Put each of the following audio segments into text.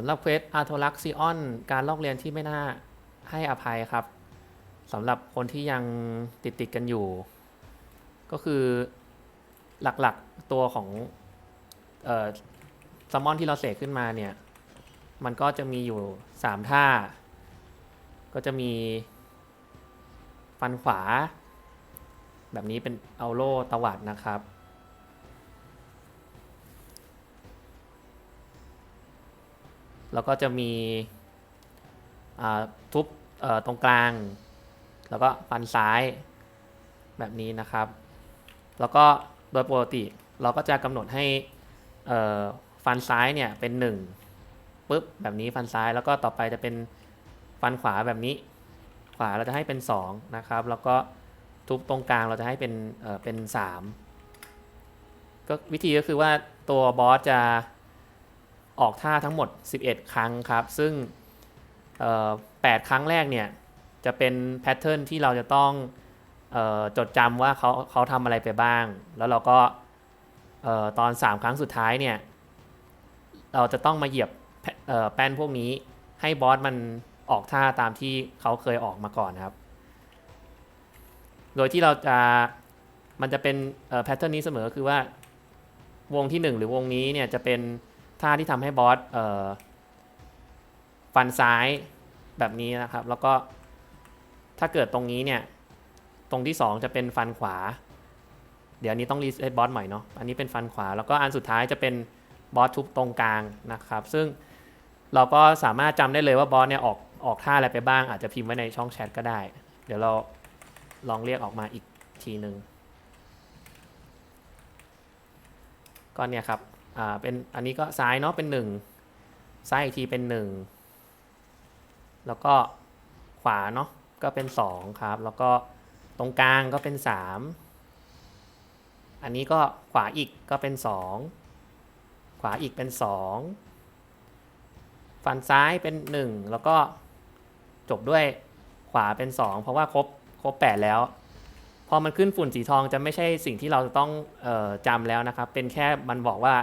สำหรับเควสอาร์โทลักซิออนการลอกเรียนที่ไม่น่าให้อภัยครับสำหรับคนที่ยังติดติดกันอยู่ ก็คือหลักๆตัวของเอ่อซัมมอนที่เราเสกขึ้นมาเนี่ย มันก็จะมีอยู่ 3 ท่า ก็จะมีฟันขวา แบบนี้เป็นเอาโลตวัดนะครับ แล้วก็จะมีทุบตรงกลาง แล้วก็ฟันซ้ายแบบนี้นะครับ แล้วก็โดยปกติเราก็จะกำหนดให้ฟันซ้ายเนี่ยเป็น1ปุ๊บแบบนี้ฟันซ้ายแล้วก็ต่อไปจะเป็นฟันขวาแบบนี้ ขวาเราจะให้เป็น2นะครับ แล้วก็ทุบตรงกลางเราจะให้เป็นเเป็น3ก็วิธีก็คือว่าตัวบอสจะ ออกท่าทั้งหมด 11 ครั้งครับ ซึ่ง 8 ครั้งแรกเนี่ย จะเป็นแพทเทิร์นที่เราจะต้องออจดจำว่าเขาเขาทำอะไรไปบ้าง แล้วเราก็ตอน 3 ครั้งสุดท้ายเนี่ย เราจะต้องมาเหยียบแพเอ่อแป้นพวกนี้ให้บอสมันออกท่าตามที่เขาเคยออกมาก่อนครับ โดยที่เราจะมันจะเป็นแพทเทิร์นนี้เสมอคือว่าวงที่ 1 หรือวงนี้เนี่ยจะเป็น ท่าที่ทำให้บอสฟันซ้ายแบบนี้นะครับ แล้วก็ถ้าเกิดตรงนี้เนี่ย ตรงที่ 2 จะเป็นฟันขวา เดี๋ยวนี้ต้องรีเซ็ตบอสใหม่เนาะอันนี้เป็นฟันขวา แล้วก็อันสุดท้ายจะเป็นบอสทุบตรงกลางนะครับ ซึ่งเราก็สามารถจำได้เลยว่าบอสเนี่ยออกออกท่าอะไรไปบ้าง อาจจะพิมพ์ไว้ในช่องแชทก็ได้ เดี๋ยวเราลองเรียกออกมาอีกทีหนึ่งก็เนี่ยครับ อ่าเป็นอันนี้ก็ซ้ายเนาะเป็นหนึ่งซ้ายอีกทีเป็นหนึ่งแล้วก็ขวาเนาะก็เป็นสองครับ แล้วก็ตรงกลางก็เป็นสามอันนี้ก็ขวาอีกก็เป็นสองขวาอีกเป็นสองฝันซ้ายเป็นหนึ่งแล้วก็จบด้วยขวาเป็นสองเพราะว่าครบครบแปดแล้ว พอมันขึ้นฝุ่นสีทองจะไม่ใช่สิ่งที่เราจะต้องออจำแล้วนะครับ เป็นแค่มันบอกว่า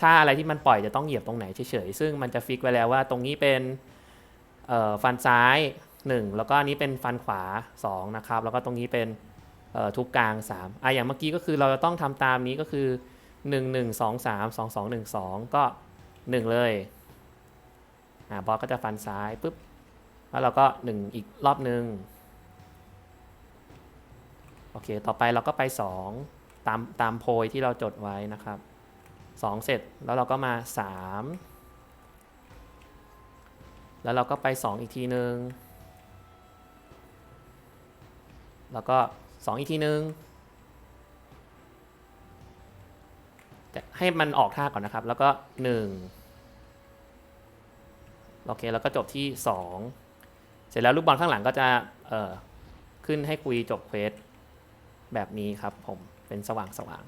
ถ้าอะไรที่มันปล่อยจะต้องเหยียบตรงไหนเฉยๆ ซึ่งมันจะฟิกไว้แล้วว่าตรงนี้เป็นฟันซ้าย 1 แล้วก็อันนี้เป็นฟันขวา 2 นะครับ แล้วก็ตรงนี้เป็นทุกกลาง3อะอย่างเมื่อกี้ก็คือเราจะต้องทำตามนี้ก็คือ 1 1 2 3 2 2 1 2 ก็ 1 เลยอ่าบอสก็จะฟันซ้ายปุ๊บแล้วเราก็ 1 อีกรอบหนึ่งโอเค ต่อไปเราก็ไป 2 ตามตามโพยที่เราจดไว้นะครับ 2 เสร็จแล้วเราก็มา 3 แล้วเราก็ไป 2 อีกทีหนึงแล้วก็ 2 อีกทีหนึงจะให้มันออกท่าก่อนนะครับ แล้วก็ 1 โอเค แล้วก็จบที่ 2 เสร็จแล้วลูกบอลข้างหลังก็จะขึ้นให้คุยจบเควสแบบนี้ครับผมเป็นสว่างสว่าง